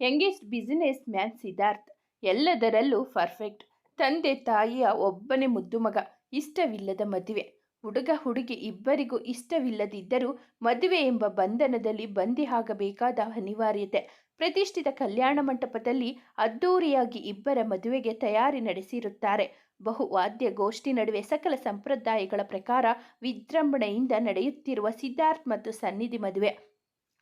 Youngest business man Siddharth. ಎಲ್ಲದರಲ್ಲೂ perfect. ತಂದೆ ತಾಯಿಯ ಒಬ್ಬನೇ ಮುದ್ದು ಮಗ. ಇಷ್ಟವಿಲ್ಲದ ಮದುವೆ. ಹುಡುಗ ಹುಡುಗಿ ಇಬ್ಬರಿಗೂ ಇಷ್ಟವಿಲ್ಲದಿದ್ದರೂ ಮದುವೆ ಎಂಬ ಬಂಧನದಲ್ಲಿ ಬಂದಿ ಆಗಬೇಕಾದ ಅನಿವಾರ್ಯತೆ. ಪ್ರತಿಷ್ಠಿತ ಕಲ್ಯಾಣ ಮಂಟಪದಲ್ಲಿ ಅದ್ದೂರಿಯಾಗಿ ಇಬ್ಬರ ಮದುವೆಗೆ ತಯಾರಿ ನಡೆಸಿರುತ್ತಾರೆ. ಬಹು ವಾದ್ಯ ಗೋಷ್ಠಿ ನಡುವೆ ಸಕಲ ಸಂಪ್ರದಾಯಗಳ ಪ್ರಕಾರ ವಿಜೃಂಭಣೆಯಿಂದ ನಡೆಯುತ್ತಿರುವ ಸಿದ್ಧಾರ್ಥ್ ಮತ್ತು ಸನ್ನಿಧಿ ಮದುವೆ.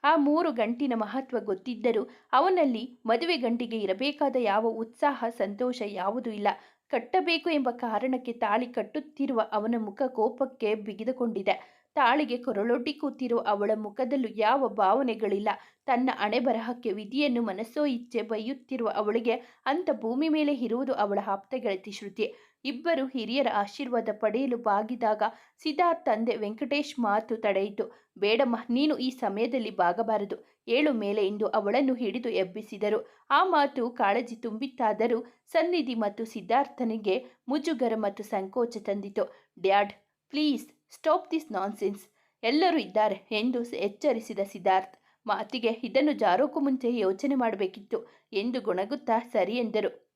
ಆ ಮೂರು ಗಂಟಿನ ಮಹತ್ವ ಗೊತ್ತಿದ್ದರೂ ಅವನಲ್ಲಿ ಮದುವೆ ಗಂಟಿಗೆ ಇರಬೇಕಾದ ಯಾವ ಉತ್ಸಾಹ, ಸಂತೋಷ ಯಾವುದೂ ಇಲ್ಲ. ಕಟ್ಟಬೇಕು ಎಂಬ ಕಾರಣಕ್ಕೆ ತಾಳಿ ಕಟ್ಟುತ್ತಿರುವ ಅವನ ಮುಖ ಕೋಪಕ್ಕೆ ಬಿಗಿದುಕೊಂಡಿದೆ. ತಾಳಿಗೆ ಕೊರಳೊಡ್ಡಿ ಕೂತಿರುವ ಅವಳ ಮುಖದಲ್ಲೂ ಯಾವ ಭಾವನೆಗಳಿಲ್ಲ. ತನ್ನ ಅಣೆ ಬರಹಕ್ಕೆ ವಿಧಿಯನ್ನು ಮನಸ್ಸೋ ಇಚ್ಛೆ ಬೈಯುತ್ತಿರುವ ಅವಳಿಗೆ ಅಂಥ ಭೂಮಿ ಮೇಲೆ ಇರುವುದು ಅವಳ ಆಪ್ತ ಗೆಳತಿ ಶ್ರುತಿ. ಇಬ್ಬರು ಹಿರಿಯರ ಆಶೀರ್ವಾದ ಪಡೆಯಲು ಬಾಗಿದಾಗ ಸಿದ್ಧಾರ್ಥ್ ತಂದೆ ವೆಂಕಟೇಶ್ ಮಾತು ತಡೆಯಿತು. ಬೇಡಮ್ಮ, ನೀನು ಈ ಸಮಯದಲ್ಲಿ ಬಾಗಬಾರದು. ಏಳು ಮೇಲೆ ಎಂದು ಅವಳನ್ನು ಹಿಡಿದು ಎಬ್ಬಿಸಿದರು. ಆ ಮಾತು ಕಾಳಜಿ ತುಂಬಿತ್ತಾದರೂ ಸನ್ನಿಧಿ ಮತ್ತು ಸಿದ್ಧಾರ್ಥನಿಗೆ ಮುಜುಗರ ಮತ್ತು ಸಂಕೋಚ ತಂದಿತು. Dad, please stop this nonsense. ಎಲ್ಲರೂ ಇದ್ದಾರೆ ಎಂದು ಎಚ್ಚರಿಸಿದ ಸಿದ್ಧಾರ್ಥ್, ಮಾತಿಗೆ ಇದನ್ನು ಜಾರೋಕು ಮುಂಚೆ ಯೋಚನೆ ಮಾಡಬೇಕಿತ್ತು. ಎಂದು ಗೊಣಗುತ್ತಾ ಸರಿ ಎಂದರು.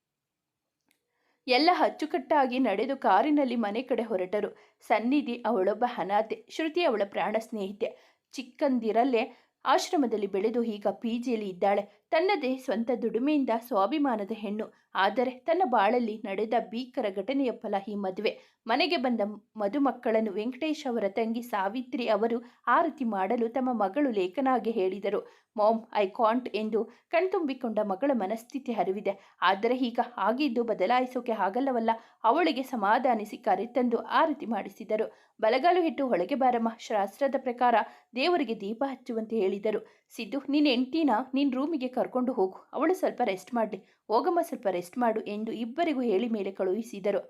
ಎಲ್ಲ ಅಚ್ಚುಕಟ್ಟಾಗಿ ನಡೆದು ಕಾರಿನಲ್ಲಿ ಮನೆ ಕಡೆ ಹೊರಟರು. ಸನ್ನಿಧಿ ಅವಳೊಬ್ಬ ಅನಾಥೆ, ಶ್ರುತಿ ಅವಳ ಪ್ರಾಣ ಸ್ನೇಹಿತೆ. ಚಿಕ್ಕಂದಿರಲ್ಲೇ ಆಶ್ರಮದಲ್ಲಿ ಬೆಳೆದು ಈಗ ಪಿ ಜಿಯಲ್ಲಿ ಇದ್ದಾಳೆ. ತನ್ನದೇ ಸ್ವಂತ ದುಡಿಮೆಯಿಂದ ಸ್ವಾಭಿಮಾನದ ಹೆಣ್ಣು. ಆದರೆ ತನ್ನ ಬಾಳಲ್ಲಿ ನಡೆದ ಭೀಕರ ಘಟನೆಯ ಫಲ ಈ ಮದುವೆ. ಮನೆಗೆ ಬಂದ ಮದುಮಕ್ಕಳನ್ನು ವೆಂಕಟೇಶ್ ಅವರ ತಂಗಿ ಸಾವಿತ್ರಿ ಅವರು ಆರತಿ ಮಾಡಲು ತಮ್ಮ ಮಗಳು ಲೇಖನಾಗೆ ಹೇಳಿದರು. ಮಾಮ್, ಐ ಕಾಂಟ್ ಎಂದು ಕಣ್ತುಂಬಿಕೊಂಡ ಮಗಳ ಮನಸ್ಥಿತಿ ಹರಿವಿದೆ. ಆದರೆ ಈಗ ಆಗಿದ್ದು ಬದಲಾಯಿಸೋಕೆ ಆಗಲ್ಲವಲ್ಲ, ಅವಳಿಗೆ ಸಮಾಧಾನಿಸಿ ಕರೆತಂದು ಆರತಿ ಮಾಡಿಸಿದರು. ಬಲಗಾಲು ಹಿಟ್ಟು ಒಳಗೆ ಬಾರಮ್ಮ ಶಾಸ್ತ್ರದ ಪ್ರಕಾರ ದೇವರಿಗೆ ದೀಪ ಹಚ್ಚುವಂತೆ ಹೇಳಿದರು. ಸಿದ್ದು, ನಿನ್ನ ಎಂಟಿನ ನಿನ್ನ ರೂಮಿಗೆ ಕರ್ಕೊಂಡು ಹೋಗು. ಅವಳು ಸ್ವಲ್ಪ ರೆಸ್ಟ್ ಮಾಡಲಿ. ಹೋಗಮ್ಮ, ಸ್ವಲ್ಪ ರೆಸ್ಟ್ ಮಾಡು ಎಂದು ಇಬ್ಬರಿಗೂ ಹೇಳಿ ಮೇಲೆ ಕಳುಹಿಸಿದರು.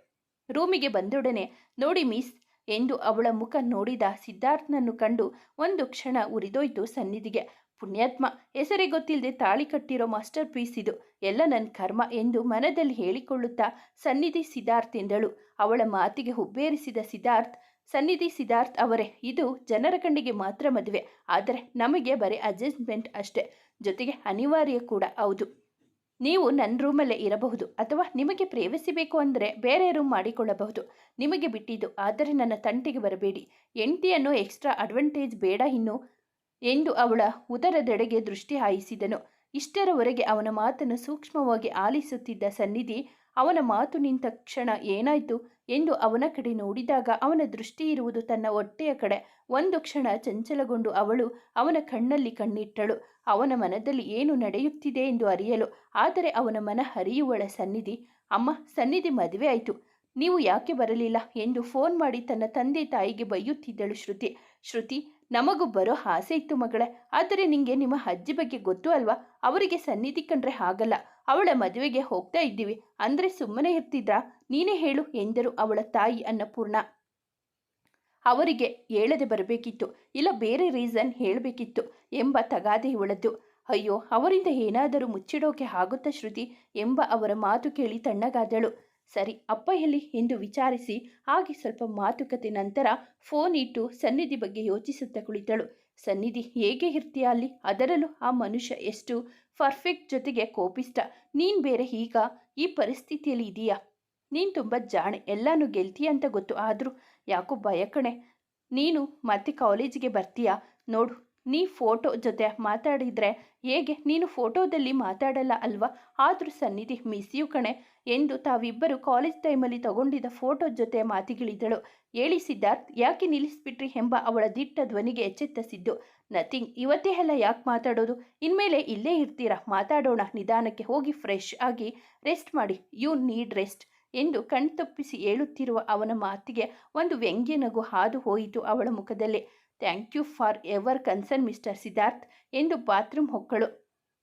ರೂಮಿಗೆ ಬಂದೊಡನೆ, ನೋಡಿ ಮಿಸ್ ಎಂದು ಅವಳ ಮುಖ ನೋಡಿದ ಸಿದ್ಧಾರ್ಥನನ್ನು ಕಂಡು ಒಂದು ಕ್ಷಣ ಉರಿದೋಯ್ತು ಸನ್ನಿಧಿಗೆ. ಪುಣ್ಯಾತ್ಮ, ಹೆಸರೇ ಗೊತ್ತಿಲ್ಲದೆ ತಾಳಿ ಕಟ್ಟಿರೋ ಮಾಸ್ಟರ್ ಪೀಸ್ ಇದು. ಎಲ್ಲ ನನ್ನ ಕರ್ಮ ಎಂದು ಮನದಲ್ಲಿ ಹೇಳಿಕೊಳ್ಳುತ್ತಾ ಸನ್ನಿಧಿ ಸಿದ್ಧಾರ್ಥ್ ಎಂದಳು. ಅವಳ ಮಾತಿಗೆ ಹುಬ್ಬೇರಿಸಿದ ಸಿದ್ಧಾರ್ಥ್ ಸನ್ನಿಧಿ ಸಿದ್ಧಾರ್ಥ್ ಅವರೇ. ಇದು ಜನರ ಕಣ್ಣಿಗೆ ಮಾತ್ರ ಮದುವೆ. ಆದರೆ ನಮಗೆ ಬರೀ ಅಡ್ಜಸ್ಟ್ಮೆಂಟ್ ಅಷ್ಟೇ. ಜೊತೆಗೆ ಅನಿವಾರ್ಯ ಕೂಡ. ಹೌದು. ನೀವು ನನ್ನ ರೂಮಲ್ಲೇ ಇರಬಹುದು. ಅಥವಾ ನಿಮಗೆ ಪ್ರೇವಸಿ ಬೇಕು ಅಂದರೆ ಬೇರೆ ರೂಮ್ ಮಾಡಿಕೊಳ್ಳಬಹುದು. ನಿಮಗೆ ಬಿಟ್ಟಿದ್ದು ಆದರೆ ನನ್ನ ತಂಟೆಗೆ ಬರಬೇಡಿ. ಹೆಂಡತಿಯನ್ನು ಎಕ್ಸ್ಟ್ರಾ ಅಡ್ವಾಂಟೇಜ್ ಬೇಡ ಇನ್ನು ಎಂದು ಅವಳ ಉದರದೆಡೆಗೆ ದೃಷ್ಟಿ ಹಾಯಿಸಿದನು. ಇಷ್ಟರವರೆಗೆ ಅವನ ಮಾತನ್ನು ಸೂಕ್ಷ್ಮವಾಗಿ ಆಲಿಸುತ್ತಿದ್ದ ಸನ್ನಿಧಿ ಅವನ ಮಾತು ನಿಂತ ಕ್ಷಣ ಏನಾಯಿತು? ಎಂದು ಅವನ ಕಡೆ ನೋಡಿದಾಗ ಅವನ ದೃಷ್ಟಿ ಇರುವುದು ತನ್ನ ಹೊಟ್ಟೆಯ ಕಡೆ. ಒಂದು ಕ್ಷಣ ಚಂಚಲಗೊಂಡು ಅವಳು ಅವನ ಕಣ್ಣಲ್ಲಿ ಕಣ್ಣಿಟ್ಟಳು. ಅವನ ಮನದಲ್ಲಿ ಏನು ನಡೆಯುತ್ತಿದೆ ಎಂದು ಅರಿಯಲು, ಆದರೆ ಅವನ ಮನ ಹರಿಯುವಳ ಸನ್ನಿಧಿ. ಅಮ್ಮ, ಸನ್ನಿಧಿ ಮದುವೆ ಆಯಿತು. ನೀವು ಯಾಕೆ ಬರಲಿಲ್ಲ ಎಂದು ಫೋನ್ ಮಾಡಿ ತನ್ನ ತಂದೆ ತಾಯಿಗೆ ಬೈಯುತ್ತಿದ್ದಳು ಶ್ರುತಿ. ಶ್ರುತಿ, ನಮಗೂ ಬರೋ ಆಸೆ ಇತ್ತು ಮಗಳೇ, ಆದರೆ ನಿಂಗೆ ನಿಮ್ಮ ಅಜ್ಜಿ ಬಗ್ಗೆ ಗೊತ್ತು ಅಲ್ವಾ? ಅವರಿಗೆ ಸನ್ನಿಧಿ ಕಂಡ್ರೆ ಆಗಲ್ಲ ಅವಳ ಮದುವೆಗೆ ಹೋಗ್ತಾ ಇದ್ದೀವಿ. ಅಂದರೆ ಸುಮ್ಮನೆ ಇರ್ತಿದ್ರಾ? ನೀನೇ ಹೇಳು ಎಂದರು ಅವಳ ತಾಯಿ ಅನ್ನಪೂರ್ಣ. ಅವರಿಗೆ ಹೇಳದೆ ಬರಬೇಕಿತ್ತು. ಇಲ್ಲ ಬೇರೆ ರೀಸನ್ ಹೇಳಬೇಕಿತ್ತು ಎಂಬ ತಗಾದೆ ಇವಳದ್ದು. ಅಯ್ಯೋ, ಅವರಿಂದ ಏನಾದರೂ ಮುಚ್ಚಿಡೋಕೆ ಆಗುತ್ತಾ ಶ್ರುತಿ ಎಂಬ ಅವರ ಮಾತು ಕೇಳಿ ತಣ್ಣಗಾದಳು. ಸರಿ, ಅಪ್ಪ ಎಲ್ಲಿ ಎಂದು ವಿಚಾರಿಸಿ ಹಾಗೆ ಸ್ವಲ್ಪ ಮಾತುಕತೆ ನಂತರ ಫೋನ್ ಇಟ್ಟು ಸನ್ನಿಧಿ ಬಗ್ಗೆ ಯೋಚಿಸುತ್ತಾ ಕುಳಿತಳು. ಸನ್ನಿಧಿ, ಹೇಗೆ ಇರ್ತೀಯ ಅಲ್ಲಿ? ಅದರಲ್ಲೂ ಆ ಮನುಷ್ಯ ಎಷ್ಟು ಪರ್ಫೆಕ್ಟ್ ಜೊತೆಗೆ ಕೋಪಿಷ್ಟ ನೀನು ಬೇರೆ ಈಗ ಈ ಪರಿಸ್ಥಿತಿಯಲ್ಲಿ ಇದೀಯಾ? ನೀನು ತುಂಬ ಜಾಣೆ, ಎಲ್ಲನೂ ಗೆಲ್ತೀಯ ಅಂತ ಗೊತ್ತು. ಆದರೂ ಯಾಕೋ ಭಯ ಕಣೆ. ನೀನು ಮತ್ತೆ ಕಾಲೇಜಿಗೆ ಬರ್ತೀಯಾ? ನೋಡು, ನೀ ಫೋಟೋ ಜೊತೆ ಮಾತಾಡಿದರೆ ಹೇಗೆ? ನೀನು ಫೋಟೋದಲ್ಲಿ ಮಾತಾಡಲ್ಲ ಅಲ್ವಾ? ಆದರೂ ಸನ್ನಿಧಿ ಮಿಸ್ ಯು ಕಣೆ. ಎಂದು ತಾವಿಬ್ಬರು ಕಾಲೇಜ್ ಟೈಮಲ್ಲಿ ತಗೊಂಡಿದ್ದ ಫೋಟೋ ಜೊತೆ ಮಾತಿಗಿಳಿದಳು. ಹೇಳಿ ಸಿದ್ಧಾರ್ಥ್, ಯಾಕೆ ನಿಲ್ಲಿಸ್ಬಿಟ್ರಿ ಎಂಬ ಅವಳ ದಿಟ್ಟ ಧ್ವನಿಗೆ ಎಚ್ಚೆತ್ತಸಿದ್ದು. ನಥಿಂಗ್, ಇವತ್ತೇ ಎಲ್ಲ ಯಾಕೆ ಮಾತಾಡೋದು? ಇನ್ಮೇಲೆ ಇಲ್ಲೇ ಇರ್ತೀರಾ? ಮಾತಾಡೋಣ, ನಿಧಾನಕ್ಕೆ ಹೋಗಿ ಫ್ರೆಶ್ ಆಗಿ ರೆಸ್ಟ್ ಮಾಡಿ. ಯು ನೀಡ್ ರೆಸ್ಟ್ ಎಂದು ಕಣ್ತಪ್ಪಿಸಿ ಹೇಳುತ್ತಿರುವ ಅವನ ಮಾತಿಗೆ ಒಂದು ವ್ಯಂಗ್ಯ ನಗು ಹಾದು ಹೋಯಿತು ಅವಳ ಮುಖದಲ್ಲಿ. Thank you for ever concern, mister Siddharth ಎಂದು ಬಾತ್ರೂಮ್ ಹೊಕ್ಕಳು.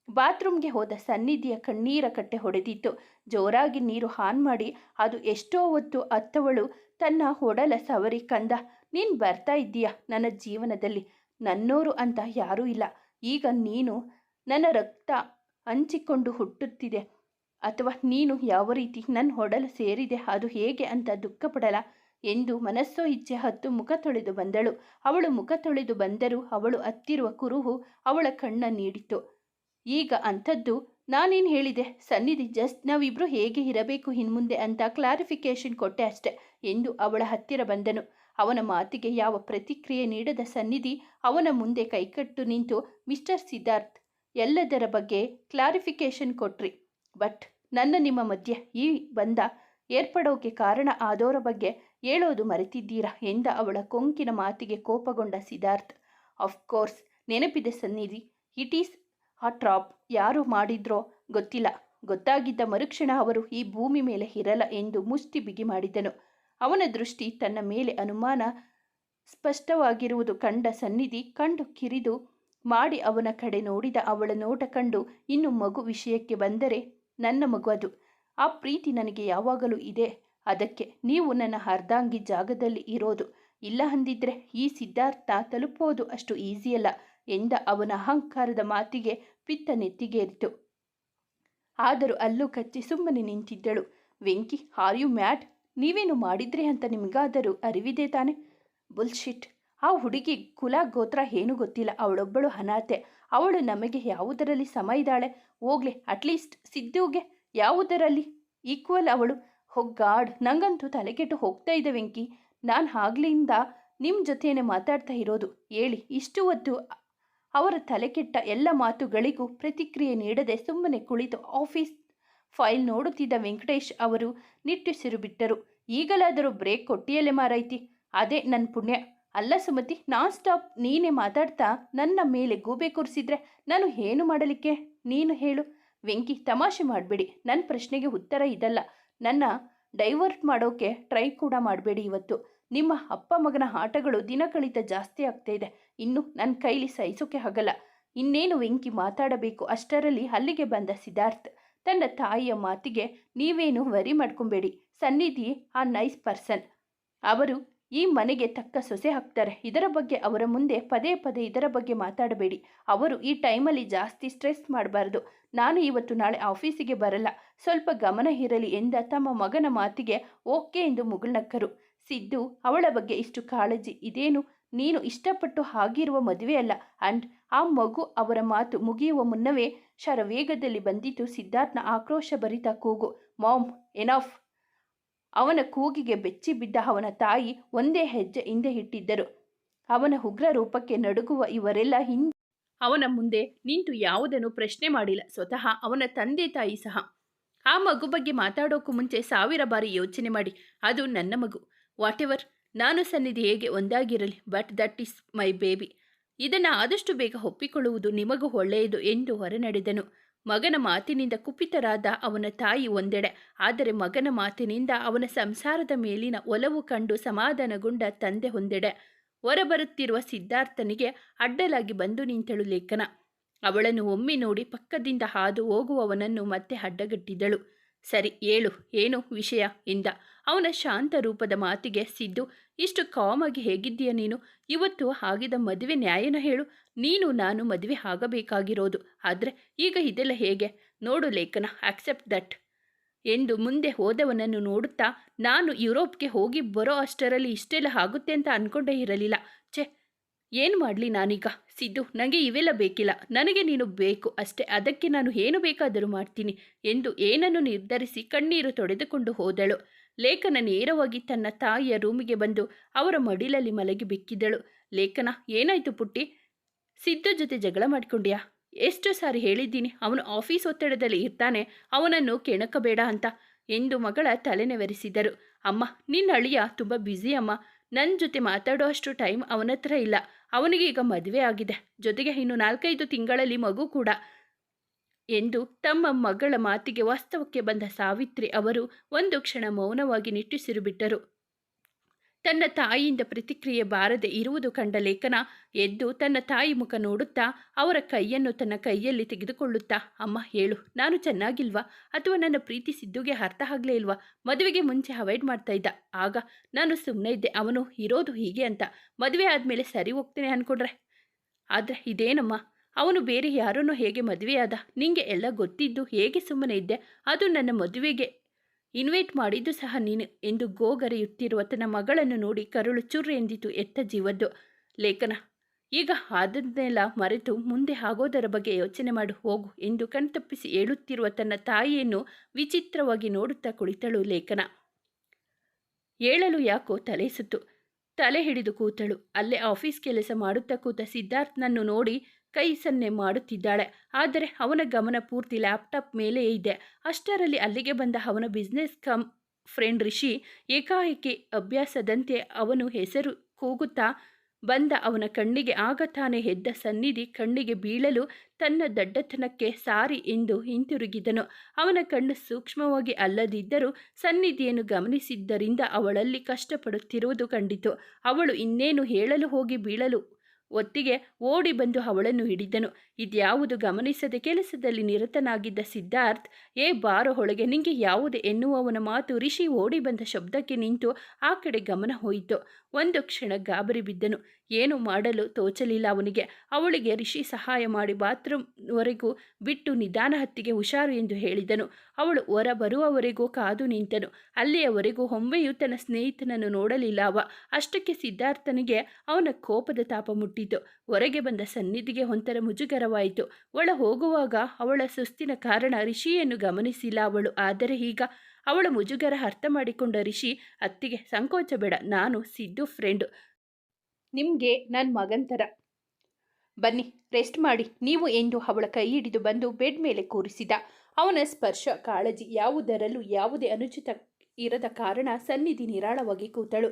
ಬಾತ್ರೂಮ್ಗೆ ಹೋದ ಸನ್ನಿಧಿಯ ಕಣ್ಣೀರ ಕಟ್ಟೆ ಹೊಡೆದಿತ್ತು. ಜೋರಾಗಿ ನೀರು ಹಾನ್ ಮಾಡಿ, ಅದು ಎಷ್ಟೋ ಹೊತ್ತು ಅತ್ತವಳು ತನ್ನ ಹೊಡಲ ಸವರಿ ಕಂದ. ನೀನು ಬರ್ತಾ ಇದ್ದೀಯ ನನ್ನ ಜೀವನದಲ್ಲಿ? ನನ್ನೋರು ಅಂತ ಯಾರೂ ಇಲ್ಲ. ಈಗ ನೀನು ನನ್ನ ರಕ್ತ ಹಂಚಿಕೊಂಡು ಹುಟ್ಟುತ್ತಿದೆ. ಅಥವಾ ನೀನು ಯಾವ ರೀತಿ ನನ್ನ ಹೊಡಲು ಸೇರಿದೆ, ಅದು ಹೇಗೆ ಅಂತ ದುಃಖ ಪಡಲ ಎಂದು ಮನಸ್ಸೋ ಇಚ್ಛೆ ಹತ್ತು ಮುಖ ತೊಳೆದು ಬಂದಳು. ಅವಳು ಮುಖ ತೊಳೆದು ಬಂದರೂ ಅವಳು ಹತ್ತಿರುವ ಕುರುಹು ಅವಳ ಕಣ್ಣ ನೀಡಿತು. ಈಗ ಅಂಥದ್ದು ನಾನೇನು ಹೇಳಿದೆ? ಸನ್ನಿಧಿ ಜಸ್ಟ್ ನಾವಿಬ್ರು ಹೇಗೆ ಇರಬೇಕು ಇನ್ಮುಂದೆ ಅಂತ ಕ್ಲಾರಿಫಿಕೇಶನ್ ಕೊಟ್ಟೆ ಅಷ್ಟೆ ಎಂದು ಅವಳ ಹತ್ತಿರ ಬಂದನು. ಅವನ ಮಾತಿಗೆ ಯಾವ ಪ್ರತಿಕ್ರಿಯೆ ನೀಡದ ಸನ್ನಿಧಿ ಅವನ ಮುಂದೆ ಕೈಕಟ್ಟು ನಿಂತು, ಮಿಸ್ಟರ್ ಸಿದ್ಧಾರ್ಥ್, ಎಲ್ಲದರ ಬಗ್ಗೆ ಕ್ಲಾರಿಫಿಕೇಶನ್ ಕೊಟ್ರಿ. ಬಟ್ ನನ್ನ ನಿಮ್ಮ ಮಧ್ಯೆ ಈ ಬಂಧ ಏರ್ಪಡೋಕೆ ಕಾರಣ ಆದೋರ ಬಗ್ಗೆ ಹೇಳೋದು ಮರೆತಿದ್ದೀರಾ? ಎಂದ ಅವಳ ಕೊಂಕಿನ ಮಾತಿಗೆ ಕೋಪಗೊಂಡ ಸಿದ್ಧಾರ್ಥ್. ಕೋರ್ಸ್ ನೆನಪಿದೆ ಸನ್ನಿಧಿ. ಇಟ್ ಈಸ್ ಆ ಟ್ರಾಪ್ ಯಾರು ಮಾಡಿದ್ರೋ ಗೊತ್ತಿಲ್ಲ. ಗೊತ್ತಾಗಿದ್ದ ಮರುಕ್ಷಣ ಅವರು ಈ ಭೂಮಿ ಮೇಲೆ ಇರಲ್ಲ ಎಂದು ಮುಷ್ಟಿ ಬಿಗಿ ಮಾಡಿದನು. ಅವನ ದೃಷ್ಟಿ ತನ್ನ ಮೇಲೆ ಅನುಮಾನ ಸ್ಪಷ್ಟವಾಗಿರುವುದು ಕಂಡ ಸನ್ನಿಧಿ ಕಂಡು ಕಿರಿದು ಮಾಡಿ ಅವನ ಕಡೆ ನೋಡಿದ ಅವಳ ನೋಟ ಕಂಡು ಇನ್ನು ಮಗು ವಿಷಯಕ್ಕೆ ಬಂದರೆ ನನ್ನ ಮಗು ಅದು. ಆ ಪ್ರೀತಿ ನನಗೆ ಯಾವಾಗಲೂ ಇದೆ. ಅದಕ್ಕೆ ನೀವು ನನ್ನ ಅರ್ಧಾಂಗಿ ಜಾಗದಲ್ಲಿ ಇರೋದು. ಇಲ್ಲ ಅಂದಿದ್ರೆ ಈ ಸಿದ್ಧಾರ್ಥ ತಲುಪೋದು ಅಷ್ಟು ಈಸಿಯಲ್ಲ. ಎಂದ ಅವನ ಅಹಂಕಾರದ ಮಾತಿಗೆ ಪಿತ್ತ ನೆತ್ತಿಗೇರಿತು ಆದರೂ ಅಲ್ಲೂ ಕಚ್ಚಿ ಸುಮ್ಮನೆ ನಿಂತಿದ್ದಳು. ವೆಂಕಿ ಆರ್ ಯು ಮ್ಯಾಟ್ ನೀವೇನು ಮಾಡಿದ್ರಿ ಅಂತ ನಿಮಗಾದರೂ ಅರಿವಿದೆ ತಾನೆ? ಬುಲ್ಶಿಟ್ ಆ ಹುಡುಗಿ ಕುಲ, ಗೋತ್ರ ಏನೂ ಗೊತ್ತಿಲ್ಲ. ಅವಳೊಬ್ಬಳು ಅನಾಥೆ. ಅವಳು ನಮಗೆ ಯಾವುದರಲ್ಲಿ ಸಮ ಇದ್ದಾಳೆ? ಹೋಗ್ಲಿ ಅಟ್ಲೀಸ್ಟ್ ಸಿದ್ದುಗೆ ಯಾವುದರಲ್ಲಿ ಈಕ್ವಲ್ ಅವಳು? ಹೊಗ್ಗಾಡ್ ನಂಗಂತೂ ತಲೆಕೆಟ್ಟು ಹೋಗ್ತಾ ಇದೆ ವೆಂಕಿ. ನಾನು ಆಗ್ಲಿಂದ ನಿಮ್ಮ ಜೊತೆಯೇ ಮಾತಾಡ್ತಾ ಇರೋದು. ಹೇಳಿ, ಇಷ್ಟು ಹೊತ್ತು ಅವರ ತಲೆಕೆಟ್ಟ ಎಲ್ಲ ಮಾತುಗಳಿಗೂ ಪ್ರತಿಕ್ರಿಯೆ ನೀಡದೆ ಸುಮ್ಮನೆ ಕುಳಿತು ಆಫೀಸ್ ಫೈಲ್ ನೋಡುತ್ತಿದ್ದ ವೆಂಕಟೇಶ್ ಅವರು ನಿಟ್ಟುಸಿರು ಬಿಟ್ಟರು ಈಗಲಾದರೂ ಬ್ರೇಕ್ ಕೊಟ್ಟಿಯಲ್ಲೇ ಮಾರೈತಿ ಅದೇ ನನ್ನ ಪುಣ್ಯ. ಅಲ್ಲ ಸುಮತಿ, ನಾನ್ ಸ್ಟಾಪ್ ನೀನೇ ಮಾತಾಡ್ತಾ ನನ್ನ ಮೇಲೆ ಗೂಬೆ ಕೂರಿಸಿದ್ರೆ ನಾನು ಏನು ಮಾಡಲಿಕ್ಕೆ? ನೀನು ಹೇಳು. ವೆಂಕಿ, ತಮಾಷೆ ಮಾಡಬೇಡಿ. ನನ್ನ ಪ್ರಶ್ನೆಗೆ ಉತ್ತರ ಇದಲ್ಲ. ನನ್ನ ಡೈವರ್ಟ್ ಮಾಡೋಕೆ ಟ್ರೈ ಕೂಡ ಮಾಡಬೇಡಿ ಇವತ್ತು. ನಿಮ್ಮ ಅಪ್ಪ ಮಗನ ಆಟಗಳು ದಿನ ಕಳಿತ ಜಾಸ್ತಿ ಆಗ್ತಾ ಇದೆ. ಇನ್ನು ನನ್ನ ಕೈಲಿ ಸಹಿಸೋಕೆ ಆಗಲ್ಲ. ಇನ್ನೇನು ವೆಂಕಿ ಮಾತಾಡಬೇಕು? ಅಷ್ಟರಲ್ಲಿ ಅಲ್ಲಿಗೆ ಬಂದ ಸಿದ್ಧಾರ್ಥ್, ತನ್ನ ತಾಯಿಯ ಮಾತಿಗೆ, ನೀವೇನು ವರಿ ಮಾಡ್ಕೊಬೇಡಿ. ಸನ್ನಿಧಿ ಆ ನೈಸ್ ಪರ್ಸನ್. ಅವರು, ಈ ಮನೆಗೆ ತಕ್ಕ ಸೊಸೆ ಹಾಕ್ತಾರೆ ಇದರ ಬಗ್ಗೆ ಅವರ ಮುಂದೆ ಪದೇ ಪದೇ ಇದರ ಬಗ್ಗೆ ಮಾತಾಡಬೇಡಿ. ಅವರು ಈ ಟೈಮಲ್ಲಿ ಜಾಸ್ತಿ ಸ್ಟ್ರೆಸ್ ಮಾಡಬಾರ್ದು. ನಾನು ಇವತ್ತು ನಾಳೆ ಆಫೀಸಿಗೆ ಬರಲ್ಲ. ಸ್ವಲ್ಪ ಗಮನ ಇರಲಿ ಎಂದ ತಮ್ಮ ಮಗನ ಮಾತಿಗೆ ಓಕೆ ಎಂದು ಮುಗುಳ್ನಕ್ಕರು. ಸಿದ್ದು, ಅವಳ ಬಗ್ಗೆ ಇಷ್ಟು ಕಾಳಜಿ ಇದೇನು? ನೀನು ಇಷ್ಟಪಟ್ಟು ಆಗಿರುವ ಮದುವೆಯಲ್ಲ ಅಂಡ್ ಆ ಮಗು ಅವರ ಮಾತು ಮುಗಿಯುವ ಮುನ್ನವೇ ಶರವೇಗದಲ್ಲಿ ಬಂದಿತು ಸಿದ್ಧಾರ್ಥನ ಆಕ್ರೋಶಭರಿತ ಕೂಗು. ಮಾಮ್ ಎನಫ್ ಅವನ ಕೂಗಿಗೆ ಬೆಚ್ಚಿ ಬಿದ್ದ ಅವನ ತಾಯಿ ಒಂದೇ ಹೆಜ್ಜೆ ಹಿಂದೆ ಇಟ್ಟಿದ್ದರು. ಅವನ ಉಗ್ರ ರೂಪಕ್ಕೆ ನಡುಗುವ ಇವರೆಲ್ಲ ಹಿಂದೆ ಅವನ ಮುಂದೆ ನಿಂತು ಯಾವುದನ್ನು ಪ್ರಶ್ನೆ ಮಾಡಿಲ್ಲ. ಸ್ವತಃ ಅವನ ತಂದೆ ತಾಯಿ ಸಹ. ಆ ಮಗು ಬಗ್ಗೆ ಮಾತಾಡೋಕ್ಕೂ ಮುಂಚೆ ಸಾವಿರ ಬಾರಿ ಯೋಚನೆ ಮಾಡಿ. ಅದು ನನ್ನ ಮಗು. ವಾಟ್ ಎವರ್ ನಾನು ಸನ್ನಿಧಿ ಹೇಗೆ ಒಂದಾಗಿರಲಿ but that is my baby ಇದನ್ನು ಆದಷ್ಟು ಬೇಗ ಒಪ್ಪಿಕೊಳ್ಳುವುದು ನಿಮಗೂ ಒಳ್ಳೆಯದು ಎಂದು ಹೊರನಡೆದನು. ಮಗನ ಮಾತಿನಿಂದ ಕುಪಿತರಾದ ಅವನ ತಾಯಿ ಒಂದೆಡೆ, ಆದರೆ ಮಗನ ಮಾತಿನಿಂದ ಅವನ ಸಂಸಾರದ ಮೇಲಿನ ಒಲವು ಕಂಡು ಸಮಾಧಾನಗೊಂಡ ತಂದೆ ಒಂದೆಡೆ. ಹೊರಬರುತ್ತಿರುವ ಸಿದ್ಧಾರ್ಥನಿಗೆ ಅಡ್ಡಲಾಗಿ ಬಂದು ನಿಂತಳು ಲೇಖನ. ಅವಳನ್ನು ಒಮ್ಮೆ ನೋಡಿ ಪಕ್ಕದಿಂದ ಹಾದು ಹೋಗುವವನನ್ನು ಮತ್ತೆ ಅಡ್ಡಗಟ್ಟಿದ್ದಳು ಸರಿ, ಏಳು, ಏನು ವಿಷಯ? ಇಂದ. ಅವನ ಶಾಂತ ರೂಪದ ಮಾತಿಗೆ ಸಿದ್ದು, ಇಷ್ಟು ಕಾಮಾಗಿ ಹೇಗಿದ್ದೀಯ ನೀನು? ಇವತ್ತು ಆಗಿದ ಮದುವೆ ನ್ಯಾಯನ ಹೇಳು. ನೀನು, ನಾನು ಮದುವೆ ಆಗಬೇಕಾಗಿರೋದು. ಆದರೆ ಈಗ ಇದೆಲ್ಲ ಹೇಗೆ? ನೋಡು ಲೇಖನ ಆಕ್ಸೆಪ್ಟ್ ದಟ್ ಎಂದು ಮುಂದೆ ಹೋದವನನ್ನು ನೋಡುತ್ತಾ, ನಾನು ಯುರೋಪ್ಗೆ ಹೋಗಿ ಬರೋ ಅಷ್ಟರಲ್ಲಿ ಇಷ್ಟೆಲ್ಲ ಆಗುತ್ತೆ ಅಂತ ಅಂದ್ಕೊಂಡೇ ಇರಲಿಲ್ಲ. ಏನು ಮಾಡಲಿ ನಾನೀಗ? ಸಿದ್ದು ನನಗೆ ಇವೆಲ್ಲ ಬೇಕಿಲ್ಲ. ನನಗೆ ನೀನು ಬೇಕು. ಅಷ್ಟೇ. ಅದಕ್ಕೆ ನಾನು ಏನು ಬೇಕಾದರೂ ಮಾಡ್ತೀನಿ ಎಂದು ಏನನ್ನು ನಿರ್ಧರಿಸಿ ಕಣ್ಣೀರು ತೊಡೆದುಕೊಂಡು ಹೋದಳು. ಲೇಖನ ನೇರವಾಗಿ ತನ್ನ ತಾಯಿಯ ರೂಮಿಗೆ ಬಂದು ಅವರ ಮಡಿಲಲ್ಲಿ ಮಲಗಿ ಬಿಕ್ಕಿದಳು. ಲೇಖನ, ಏನಾಯ್ತು ಪುಟ್ಟಿ? ಸಿದ್ದು ಜೊತೆ ಜಗಳ ಮಾಡ್ಕೊಂಡ್ಯಾ? ಎಷ್ಟು ಸಾರಿ ಹೇಳಿದ್ದೀನಿ. ಅವನು ಆಫೀಸ್ ಒತ್ತಡದಲ್ಲಿ ಇರ್ತಾನೆ. ಅವನನ್ನು ಕೆಣಕಬೇಡ ಅಂತ ಎಂದು ಮಗಳ ತಲೆನೆವರಿಸಿದರು ಅಮ್ಮ, ನಿನ್ನ ಅಳಿಯ ತುಂಬ ಬ್ಯುಸಿ ಅಮ್ಮ. ನನ್ನ ಜೊತೆ ಮಾತಾಡೋ ಅಷ್ಟು ಟೈಮ್ ಅವನತ್ರ ಇಲ್ಲ. ಅವನಿಗೆ ಈಗ ಮದುವೆ ಆಗಿದೆ. ಜೊತೆಗೆ ಇನ್ನು ನಾಲ್ಕೈದು ತಿಂಗಳಲ್ಲಿ ಮಗು ಕೂಡ. ಎಂದು ತಮ್ಮ ಮಗಳ ಮಾತಿಗೆ ವಾಸ್ತವಕ್ಕೆ ಬಂದ ಸಾವಿತ್ರಿ ಅವರು ಒಂದು ಕ್ಷಣ ಮೌನವಾಗಿ ನಿಟ್ಟುಸಿರು ಬಿಟ್ಟರು. ತನ್ನ ತಾಯಿಯಿಂದ ಪ್ರತಿಕ್ರಿಯೆ ಬಾರದೆ ಇರುವುದು ಕಂಡ ಲೇಖನ ಎದ್ದು ತನ್ನ ತಾಯಿ ಮುಖ ನೋಡುತ್ತಾ ಅವರ ಕೈಯನ್ನು ತನ್ನ ಕೈಯಲ್ಲಿ ತೆಗೆದುಕೊಳ್ಳುತ್ತಾ, ಅಮ್ಮ, ಹೇಳು, ನಾನು ಚೆನ್ನಾಗಿಲ್ವಾ? ಅಥವಾ ನನ್ನ ಪ್ರೀತಿ ಸಿದ್ದುಗೆ ಅರ್ಥ ಆಗಲೇ ಇಲ್ವಾ? ಮದುವೆಗೆ ಮುಂಚೆ ಅವಾಯ್ಡ್ ಮಾಡ್ತಾ ಇದ್ದ. ಆಗ ನಾನು ಸುಮ್ಮನೆ ಇದ್ದೆ, ಅವನು ಇರೋದು ಹೀಗೆ ಅಂತ. ಮದುವೆ ಆದಮೇಲೆ ಸರಿ ಹೋಗ್ತೇನೆ ಅಂದ್ಕೊಂಡ್ರೆ ಆದರೆ ಇದೇನಮ್ಮ, ಅವನು ಬೇರೆ ಯಾರನ್ನು ಹೇಗೆ ಮದುವೆಯಾದ? ನಿಂಗೆ ಎಲ್ಲ ಗೊತ್ತಿದ್ದು ಹೇಗೆ ಸುಮ್ಮನೆ ಇದ್ದೆ? ಅದು ನನ್ನ ಮದುವೆಗೆ ಇನ್ವೈಟ್ ಮಾಡಿದ್ದು ಸಹ ನೀನು ಎಂದು ಗೋಗರೆಯುತ್ತಿರುವ ತನ್ನ ಮಗಳನ್ನು ನೋಡಿ ಕರುಳು ಚುರ್ರೆ ಎಂದಿತು ಎತ್ತ ಜೀವದ್ದು. ಲೇಖನ, ಈಗ ಆದನ್ನೆಲ್ಲ ಮರೆತು ಮುಂದೆ ಆಗೋದರ ಬಗ್ಗೆ ಯೋಚನೆ ಮಾಡಿ, ಹೋಗು ಎಂದು ಕಣ್ತಪ್ಪಿಸಿ ಹೇಳುತ್ತಿರುವ ತನ್ನ ತಾಯಿಯನ್ನು ವಿಚಿತ್ರವಾಗಿ ನೋಡುತ್ತಾ ಕುಳಿತಳು ಲೇಖನ. ಹೇಳಲು ಯಾಕೋ ತಲೆ ಸುತ್ತು. ತಲೆ ಹಿಡಿದು ಕೂತಳು. ಅಲ್ಲೇ ಆಫೀಸ್ ಕೆಲಸ ಮಾಡುತ್ತಾ ಕೂತ ಸಿದ್ಧಾರ್ಥ್ನನ್ನು ನೋಡಿ ಕೈ ಸನ್ನೆ ಮಾಡುತ್ತಿದ್ದಾಳೆ. ಆದರೆ ಅವನ ಗಮನ ಪೂರ್ತಿ ಲ್ಯಾಪ್ಟಾಪ್ ಮೇಲೆ ಇದೆ. ಅಷ್ಟರಲ್ಲಿ ಅಲ್ಲಿಗೆ ಬಂದ ಅವನ ಬಿಸ್ನೆಸ್ ಕಮ್ ಫ್ರೆಂಡ್ ರಿಷಿ ಏಕಾಏಕಿ ಅಭ್ಯಾಸದಂತೆ ಅವನು ಹೆಸರು ಕೂಗುತ್ತಾ ಬಂದ ಅವನ ಕಣ್ಣಿಗೆ ಆಗ ತಾನೇ ಎದ್ದ ಸನ್ನಿಧಿ ಕಣ್ಣಿಗೆ ಬೀಳಲು ತನ್ನ ದಡ್ಡತನಕ್ಕೆ ಸಾರಿ ಎಂದು ಹಿಂತಿರುಗಿದನು. ಅವನ ಕಣ್ಣು ಸೂಕ್ಷ್ಮವಾಗಿ ಅಲ್ಲದಿದ್ದರೂ ಸನ್ನಿಧಿಯನ್ನು ಗಮನಿಸಿದ್ದರಿಂದ ಅವಳಲ್ಲಿ ಕಷ್ಟಪಡುತ್ತಿರುವುದು ಕಂಡಿತು. ಅವಳು ಇನ್ನೇನು ಹೇಳಲು ಹೋಗಿ ಬೀಳಲು ಒತ್ತಿಗೆ ಓಡಿ ಬಂದು ಅವಳನ್ನು ಹಿಡಿದನು. ಇದ್ಯಾವುದು ಗಮನಿಸದೆ ಕೆಲಸದಲ್ಲಿ ನಿರತನಾಗಿದ್ದ ಸಿದ್ಧಾರ್ಥ್, ಏ ಬಾರೋ ಹೊಳಗೆ, ನಿಂಗೆ ಯಾವುದೇ ಎನ್ನುವವನ ಮಾತು ರಿಷಿ ಓಡಿ ಬಂದ ಶಬ್ದಕ್ಕೆ ನಿಂತು ಆ ಕಡೆ ಗಮನ ಹೋಯಿತು. ಒಂದು ಕ್ಷಣ ಗಾಬರಿ ಬಿದ್ದನು. ಏನು ಮಾಡಲು ತೋಚಲಿಲ್ಲ ಅವನಿಗೆ. ಅವಳಿಗೆ ರಿಷಿ ಸಹಾಯ ಮಾಡಿ ಬಾತ್ರೂಮ್ವರೆಗೂ ಬಿಟ್ಟು ನಿಧಾನ ಹತ್ತಿಗೆ ಹುಷಾರು ಎಂದು ಹೇಳಿದನು. ಅವಳು ಹೊರ ಬರುವವರೆಗೂ ಕಾದು ನಿಂತನು. ಅಲ್ಲಿಯವರೆಗೂ ಹೊಂಬೆಯು ತನ್ನ ಸ್ನೇಹಿತನನ್ನು ನೋಡಲಿಲ್ಲ ಅಷ್ಟಕ್ಕೆ ಸಿದ್ಧಾರ್ಥನಿಗೆ ಅವನ ಕೋಪದ ತಾಪ ಮುಟ್ಟಿತು ಹೊರಗೆ ಬಂದ ಸನ್ನಿಧಿಗೆ ಒಂಥರ ಮುಜುಗರವಾಯಿತು. ಒಳ ಹೋಗುವಾಗ ಅವಳ ಸುಸ್ತಿನ ಕಾರಣ ಋಷಿಯನ್ನು ಗಮನಿಸಿಲ್ಲ ಅವಳು. ಆದರೆ ಈಗ ಅವಳ ಮುಜುಗರ ಅರ್ಥ ಮಾಡಿಕೊಂಡ ಋಷಿ ಅತ್ತಿಗೆ ಸಂಕೋಚ ಬೇಡ, ನಾನು ಸಿದ್ದು ಫ್ರೆಂಡು ನಿಮಗೆ ನನ್ನ ಮಗಂತರ ಬನ್ನಿ ರೆಸ್ಟ್ ಮಾಡಿ. ನೀವು ಎಂದು ಅವಳ ಕೈ ಹಿಡಿದು ಬಂದು ಬೆಡ್ ಮೇಲೆ ಕೂರಿಸಿದ. ಅವನ ಸ್ಪರ್ಶ, ಕಾಳಜಿ ಯಾವುದರಲ್ಲೂ ಯಾವುದೇ ಅನುಚಿತ ಇರದ ಕಾರಣ ಸನ್ನಿಧಿ ನಿರಾಳವಾಗಿ ಕೂತಳು.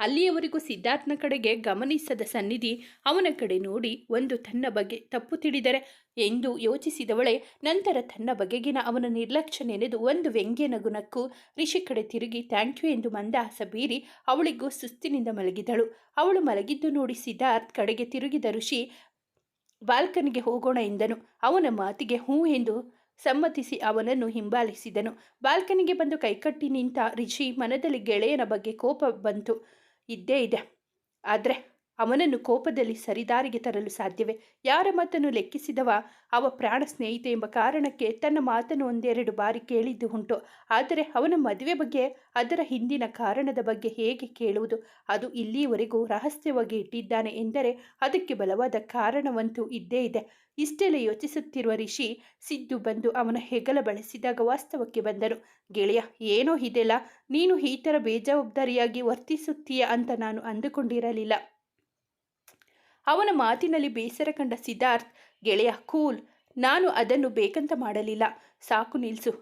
ಅಲ್ಲಿಯವರೆಗೂ ಸಿದ್ಧಾರ್ಥನ ಕಡೆಗೆ ಗಮನಿಸದ ಸನ್ನಿಧಿ ಅವನ ಕಡೆ ನೋಡಿ ಒಂದು ತನ್ನ ಬಗ್ಗೆ ತಪ್ಪು ತಿಳಿದರೆ ಎಂದು ಯೋಚಿಸಿದವಳೆ, ನಂತರ ತನ್ನ ಬಗೆಗಿನ ಅವನ ನಿರ್ಲಕ್ಷ್ಯ ನೆನೆದು ಒಂದು ವ್ಯಂಗ್ಯ ನಗುನಕ್ಕೂ ರಿಷಿ ಕಡೆ ತಿರುಗಿ ಥ್ಯಾಂಕ್ ಯು ಎಂದು ಮಂದಹಾಸ ಬೀರಿ ಅವಳಿಗೂ ಸುಸ್ತಿನಿಂದ ಮಲಗಿದಳು. ಅವಳು ಮಲಗಿದ್ದು ನೋಡಿ ಸಿದ್ಧಾರ್ಥ್ ಕಡೆಗೆ ತಿರುಗಿದ ಋಷಿ, ಬಾಲ್ಕನಿಗೆ ಹೋಗೋಣ ಎಂದನು. ಅವನ ಮಾತಿಗೆ ಹೂ ಎಂದು ಸಮ್ಮತಿಸಿ ಅವನನ್ನು ಹಿಂಬಾಲಿಸಿದನು. ಬಾಲ್ಕನಿಗೆ ಬಂದು ಕೈಕಟ್ಟಿ ನಿಂತ ರಿಷಿ ಮನದಲ್ಲಿ ಗೆಳೆಯನ ಬಗ್ಗೆ ಕೋಪ ಬಂತು. ಇದ್ದೇ ಇದೆ. ಆದರೆ ಅವನನ್ನು ಕೋಪದಲ್ಲಿ ಸರಿದಾರಿಗೆ ತರಲು ಸಾಧ್ಯವೇ? ಯಾರ ಮಾತನ್ನು ಲೆಕ್ಕಿಸಿದವ? ಅವ ಪ್ರಾಣ ಸ್ನೇಹಿತ ಎಂಬ ಕಾರಣಕ್ಕೆ ತನ್ನ ಮಾತನ್ನು ಒಂದೆರಡು ಬಾರಿ ಕೇಳಿದ್ದು ಉಂಟು. ಆದರೆ ಅವನ ಮದುವೆ ಬಗ್ಗೆ, ಅದರ ಹಿಂದಿನ ಕಾರಣದ ಬಗ್ಗೆ ಹೇಗೆ ಕೇಳುವುದು? ಅದು ಇಲ್ಲಿಯವರೆಗೂ ರಹಸ್ಯವಾಗಿ ಇಟ್ಟಿದ್ದಾನೆ ಎಂದರೆ ಅದಕ್ಕೆ ಬಲವಾದ ಕಾರಣವಂತೂ ಇದ್ದೇ ಇದೆ. ಇಷ್ಟೆಲ್ಲ ಯೋಚಿಸುತ್ತಿರುವ ರಿಷಿ, ಸಿದ್ದು ಬಂದು ಅವನ ಹೆಗಲ ಬಳಸಿದಾಗ ವಾಸ್ತವಕ್ಕೆ ಬಂದನು. ಗೆಳೆಯ, ಏನೋ ಇದೆಲ್ಲ? ನೀನು ಈ ಥರ ಬೇಜವಾಬ್ದಾರಿಯಾಗಿ ವರ್ತಿಸುತ್ತೀಯ ಅಂತ ನಾನು ಅಂದುಕೊಂಡಿರಲಿಲ್ಲ. ಅವನ ಮಾತಿನಲ್ಲಿ ಬೇಸರ ಕಂಡ ಸಿದ್ಧಾರ್ಥ್, ಗೆಳೆಯ ಕೂಲ್, ನಾನು ಅದನ್ನು ಬೇಕಂತ ಮಾಡಲಿಲ್ಲ. ಸಾಕು ನಿಲ್ಸು.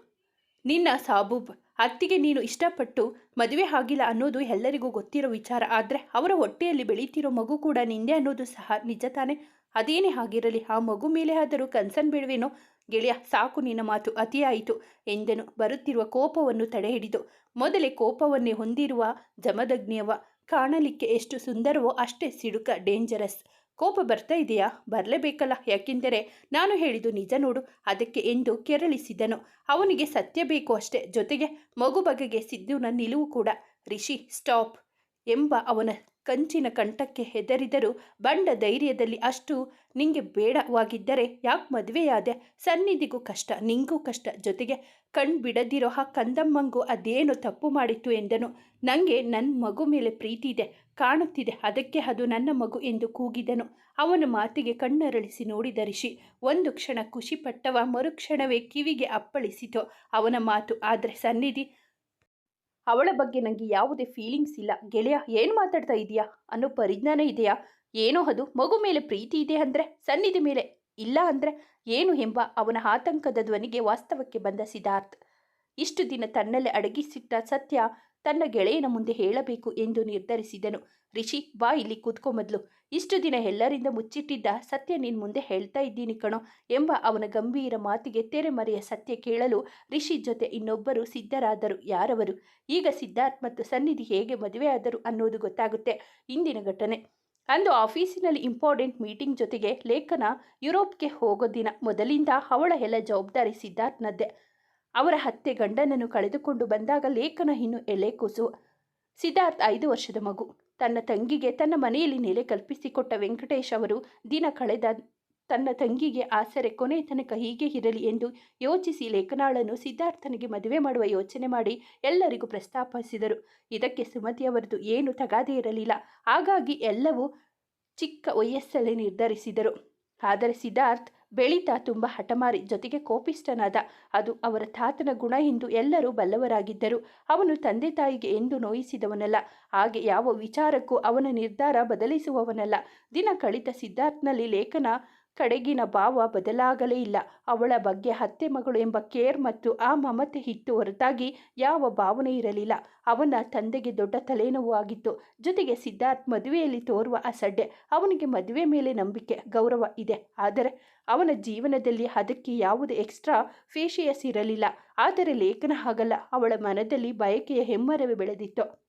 ನಿನ್ನ ಸಾಬೂಬ್, ಅತ್ತಿಗೆ ನೀನು ಇಷ್ಟಪಟ್ಟು ಮದುವೆ ಆಗಿಲ್ಲ ಅನ್ನೋದು ಎಲ್ಲರಿಗೂ ಗೊತ್ತಿರೋ ವಿಚಾರ. ಆದರೆ ಅವರ ಹೊಟ್ಟೆಯಲ್ಲಿ ಬೆಳೀತಿರೋ ಮಗು ಕೂಡ ನಿಂದೆ ಅನ್ನೋದು ಸಹ ನಿಜ ತಾನೆ? ಅದೇನೇ ಆಗಿರಲಿ ಆ ಮಗು ಮೇಲೆ ಆದರೂ ಕನ್ಸನ್ ಬಿಡುವೇನೋ? ಗೆಳೆಯ, ಸಾಕು ನಿನ್ನ ಮಾತು. ಅತಿಯಾಯಿತು ಎಂದನು. ಬರುತ್ತಿರುವ ಕೋಪವನ್ನು ತಡೆಹಿಡಿದು. ಮೊದಲೇ ಕೋಪವನ್ನೇ ಹೊಂದಿರುವ ಜಮದಗ್ನಿಯವ ಕಾಣಲಿಕ್ಕೆ ಎಷ್ಟು ಸುಂದರವೋ ಅಷ್ಟೇ ಸಿಡುಕ ಡೇಂಜರಸ್ ಕೋಪ ಬರ್ತಾ ಇದೆಯಾ? ಬರಲೇಬೇಕಲ್ಲ. ಯಾಕೆಂದರೆ ನಾನು ಹೇಳಿದ್ದು ನಿಜ ನೋಡು. ಅದಕ್ಕೆ ಎಂದು ಕೆರಳಿಸಿದನು. ಅವನಿಗೆ ಸತ್ಯ ಬೇಕು ಅಷ್ಟೇ. ಜೊತೆಗೆ ಮಗು ಬಗೆಗೆ ಸಿದ್ದುನ ನಿಲುವು ಕೂಡ. ರಿಷಿ, ಸ್ಟಾಪ್ ಎಂಬ ಅವನ ಕಂಚಿನ ಕಂಠಕ್ಕೆ ಹೆದರಿದರೂ ಬಂಡ ಧೈರ್ಯದಲ್ಲಿ ಅಷ್ಟು ನಿಂಗೆ ಬೇಡವಾಗಿದ್ದರೆ ಯಾಕೆ ಮದುವೆಯಾದೆ? ಸನ್ನಿಧಿಗೂ ಕಷ್ಟ, ನಿಂಗೂ ಕಷ್ಟ. ಜೊತೆಗೆ ಕಣ್ ಬಿಡದಿರೋ ಆ ಕಂದಮ್ಮಂಗೂ ಅದೇನು ತಪ್ಪು ಮಾಡಿತ್ತು ಎಂದನು. ನನಗೆ ನನ್ನ ಮಗು ಮೇಲೆ ಪ್ರೀತಿ ಇದೆ. ಕಾಣುತ್ತಿದೆ. ಅದಕ್ಕೆ ಅದು ನನ್ನ ಮಗು ಎಂದು ಕೂಗಿದನು. ಅವನ ಮಾತಿಗೆ ಕಣ್ಣರಳಿಸಿ ನೋಡಿದ ಋಷಿ ಒಂದು ಕ್ಷಣ ಖುಷಿಪಟ್ಟವ ಮರುಕ್ಷಣವೇ ಕಿವಿಗೆ ಅಪ್ಪಳಿಸಿತು. ಅವನ ಮಾತು, ಆದರೆ ಸನ್ನಿಧಿ, ಅವಳ ಬಗ್ಗೆ ನನಗೆ ಯಾವುದೇ ಫೀಲಿಂಗ್ಸ್ ಇಲ್ಲ. ಗೆಳೆಯ, ಏನು ಮಾತಾಡ್ತಾ ಇದೆಯಾ? ಅನ್ನೋ ಪರಿಜ್ಞಾನ ಇದೆಯಾ? ಏನೋ ಅದು, ಮಗು ಮೇಲೆ ಪ್ರೀತಿ ಇದೆ ಅಂದರೆ, ಸನ್ನಿಧಿ ಮೇಲೆ ಇಲ್ಲ ಅಂದರೆ ಏನು ಎಂಬ ಅವನ ಆತಂಕದ ಧ್ವನಿಗೆ ವಾಸ್ತವಕ್ಕೆ ಬಂದ ಸಿದ್ಧಾರ್ಥ್. ಇಷ್ಟು ದಿನ ತನ್ನಲ್ಲೇ ಅಡಗಿಸಿಟ್ಟ ಸತ್ಯ ತನ್ನ ಗೆಳೆಯನ ಮುಂದೆ ಹೇಳಬೇಕು ಎಂದು ನಿರ್ಧರಿಸಿದನು. ರಿಷಿ, ಬಾ ಇಲ್ಲಿ ಕೂತ್ಕೊ ಮೊದಲು. ಇಷ್ಟು ದಿನ ಎಲ್ಲರಿಂದ ಮುಚ್ಚಿಟ್ಟಿದ್ದ ಸತ್ಯ ನಿನ್ನ ಮುಂದೆ ಹೇಳ್ತಾ ಇದ್ದೀನಿ ಕಣೋ ಎಂಬ ಅವನ ಗಂಭೀರ ಮಾತಿಗೆ ತೆರೆಮರೆಯ ಸತ್ಯ ಕೇಳಲು ರಿಷಿ ಜೊತೆ ಇನ್ನೊಬ್ಬರು ಸಿದ್ಧರಾದರು. ಯಾರವರು? ಈಗ ಸಿದ್ಧಾರ್ಥ್ ಮತ್ತು ಸನ್ನಿಧಿ ಹೇಗೆ ಮದುವೆಯಾದರು ಅನ್ನೋದು ಗೊತ್ತಾಗುತ್ತೆ. ಇಂದಿನ ಘಟನೆ. ಅಂದು ಆಫೀಸಿನಲ್ಲಿ ಇಂಪಾರ್ಟೆಂಟ್ ಮೀಟಿಂಗ್ ಜೊತೆಗೆ ಲೇಖನ ಯುರೋಪ್ಗೆ ಹೋಗೋ ದಿನ. ಮೊದಲಿಂದ ಅವಳ ಎಲ್ಲ ಜವಾಬ್ದಾರಿ ಸಿದ್ಧಾರ್ಥ್ನದ್ದೇ. ಅವರ ಹತ್ತೆ ಗಂಡನನ್ನು ಕಳೆದುಕೊಂಡು ಬಂದಾಗ ಲೇಖನ ಇನ್ನು ಎಲೆ ಕೂಸು. ಸಿದ್ಧಾರ್ಥ್ ಐದು ವರ್ಷದ ಮಗು. ತನ್ನ ತಂಗಿಗೆ ತನ್ನ ಮನೆಯಲ್ಲಿ ನೆಲೆ ಕಲ್ಪಿಸಿಕೊಟ್ಟ ವೆಂಕಟೇಶ್ ಅವರು ದಿನ ಕಳೆದ ತನ್ನ ತಂಗಿಗೆ ಆಸರೆ ಕೊನೆ ತನಕ ಹೀಗೆ ಇರಲಿ ಎಂದು ಯೋಚಿಸಿ ಲೇಖನಾಳನ್ನು ಸಿದ್ಧಾರ್ಥನಿಗೆ ಮದುವೆ ಮಾಡುವ ಯೋಚನೆ ಮಾಡಿ ಎಲ್ಲರಿಗೂ ಪ್ರಸ್ತಾಪಿಸಿದರು. ಇದಕ್ಕೆ ಸುಮತಿಯವರದು ಏನು ತಗಾದೆ ಇರಲಿಲ್ಲ. ಹಾಗಾಗಿ ಎಲ್ಲವೂ ಚಿಕ್ಕ ವಯಸ್ಸಲ್ಲೇ ನಿರ್ಧರಿಸಿದರು. ಆದರೆ ಸಿದ್ಧಾರ್ಥ್ ಬೆಳೀತಾ ತುಂಬ ಹಠಮಾರಿ ಜೊತೆಗೆ ಕೋಪಿಷ್ಟನಾದ ಅದು ಅವರ ತಾತನ ಗುಣ ಎಂದು ಎಲ್ಲರೂ ಬಲ್ಲವರಾಗಿದ್ದರು. ಅವನು ತಂದೆ ತಾಯಿಗೆ ಎಂದು ನೋಯಿಸಿದವನಲ್ಲ, ಹಾಗೆ ಯಾವ ವಿಚಾರಕ್ಕೂ ಅವನ ನಿರ್ಧಾರ ಬದಲಿಸುವವನಲ್ಲ. ದಿನ ಕಳಿತ ಸಿದ್ಧಾರ್ಥ್ನಲ್ಲಿ ಲೇಖನ ಕಡೆಗಿನ ಭಾವ ಬದಲಾಗಲೇ ಇಲ್ಲ. ಅವಳ ಬಗ್ಗೆ ಅತ್ತೆ ಮಗಳು ಎಂಬ ಕೇರ್ ಮತ್ತು ಆ ಮಮತೆ ಹಿಟ್ಟು ಹೊರತಾಗಿ ಯಾವ ಭಾವನೆ ಇರಲಿಲ್ಲ. ಅವನ ತಂದೆಗೆ ದೊಡ್ಡ ತಲೆನೋವು ಆಗಿತ್ತು. ಜೊತೆಗೆ ಸಿದ್ಧಾರ್ಥ್ ಮದುವೆಯಲ್ಲಿ ತೋರುವ ಅಸಡ್ಡೆ, ಅವನಿಗೆ ಮದುವೆ ಮೇಲೆ ನಂಬಿಕೆ, ಗೌರವ ಇದೆ. ಆದರೆ ಅವನ ಜೀವನದಲ್ಲಿ ಅದಕ್ಕೆ ಯಾವುದೇ ಎಕ್ಸ್ಟ್ರಾ ಫೇಶಿಯಸ್ ಇರಲಿಲ್ಲ. ಆದರೆ ಲೇಖನ ಹಾಗಲ್ಲ, ಅವಳ ಮನದಲ್ಲಿ ಬಯಕೆಯ ಹೆಮ್ಮರವೇ ಬೆಳೆದಿತ್ತು.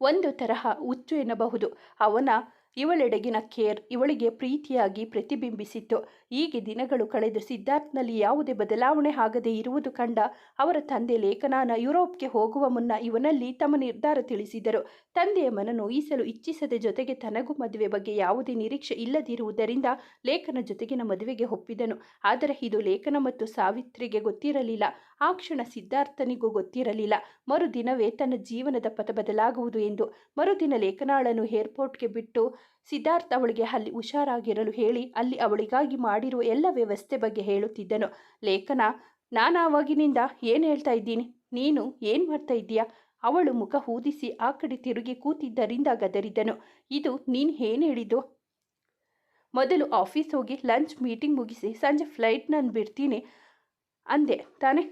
ಒಂದು ತರಹ ಹುಚ್ಚು ಎನ್ನಬಹುದು. ಅವನ ಇವಳೆಡೆಗಿನ ಕೇರ್ ಇವಳಿಗೆ ಪ್ರೀತಿಯಾಗಿ ಪ್ರತಿಬಿಂಬಿಸಿತ್ತು. ಹೀಗೆ ದಿನಗಳು ಕಳೆದು ಸಿದ್ಧಾರ್ಥ್ನಲ್ಲಿ ಯಾವುದೇ ಬದಲಾವಣೆ ಆಗದೆ ಇರುವುದು ಕಂಡ ಅವರ ತಂದೆ ಲೇಖನಾನ ಯುರೋಪ್ಗೆ ಹೋಗುವ ಮುನ್ನ ಇವನಲ್ಲಿ ತಮ್ಮ ನಿರ್ಧಾರ ತಿಳಿಸಿದರು. ತಂದೆಯ ಮನ ನೋಯಿಸಲು ಇಚ್ಛಿಸದೆ ಜೊತೆಗೆ ತನಗೂ ಮದುವೆ ಬಗ್ಗೆ ಯಾವುದೇ ನಿರೀಕ್ಷೆ ಇಲ್ಲದಿರುವುದರಿಂದ ಲೇಖನ ಜೊತೆಗಿನ ಮದುವೆಗೆ ಒಪ್ಪಿದನು. ಆದರೆ ಇದು ಲೇಖನ ಮತ್ತು ಸಾವಿತ್ರಿಗೆ ಗೊತ್ತಿರಲಿಲ್ಲ. ಆ ಕ್ಷಣ ಸಿದ್ಧಾರ್ಥನಿಗೂ ಗೊತ್ತಿರಲಿಲ್ಲ. ಮರುದಿನವೇ ತನ್ನ ಜೀವನದ ಪಥ ಬದಲಾಗುವುದು ಎಂದು. ಮರುದಿನ ಲೇಖನಾಳನ್ನು ಏರ್ಪೋರ್ಟ್ಗೆ ಬಿಟ್ಟು ಸಿದ್ಧಾರ್ಥ ಅವಳಿಗೆ ಅಲ್ಲಿ ಹುಷಾರಾಗಿರಲು ಹೇಳಿ ಅಲ್ಲಿ ಅವಳಿಗಾಗಿ ಮಾಡಿರುವ ಎಲ್ಲ ವ್ಯವಸ್ಥೆ ಬಗ್ಗೆ ಹೇಳುತ್ತಿದ್ದನು. ಲೇಖನ ನಾನು ಆವಾಗಿನಿಂದ ಏನು ಹೇಳ್ತಾ ಇದ್ದೀನಿ? ನೀನು ಏನು ಮಾಡ್ತಾ ಇದ್ದೀಯಾ? ಅವಳು ಮುಖ ಹೂದಿಸಿ ಆ ಕಡೆ ತಿರುಗಿ ಕೂತಿದ್ದರಿಂದ ಗದರಿದನು. ಇದು ನೀನು ಏನು ಹೇಳಿದ್ದು? ಮೊದಲು ಆಫೀಸ್ ಹೋಗಿ ಲಂಚ್ ಮೀಟಿಂಗ್ ಮುಗಿಸಿ ಸಂಜೆ ಫ್ಲೈಟ್ ನಾನು ಬಿಡ್ತೀನಿ, ಅಂದೆ. ತಾನೇ,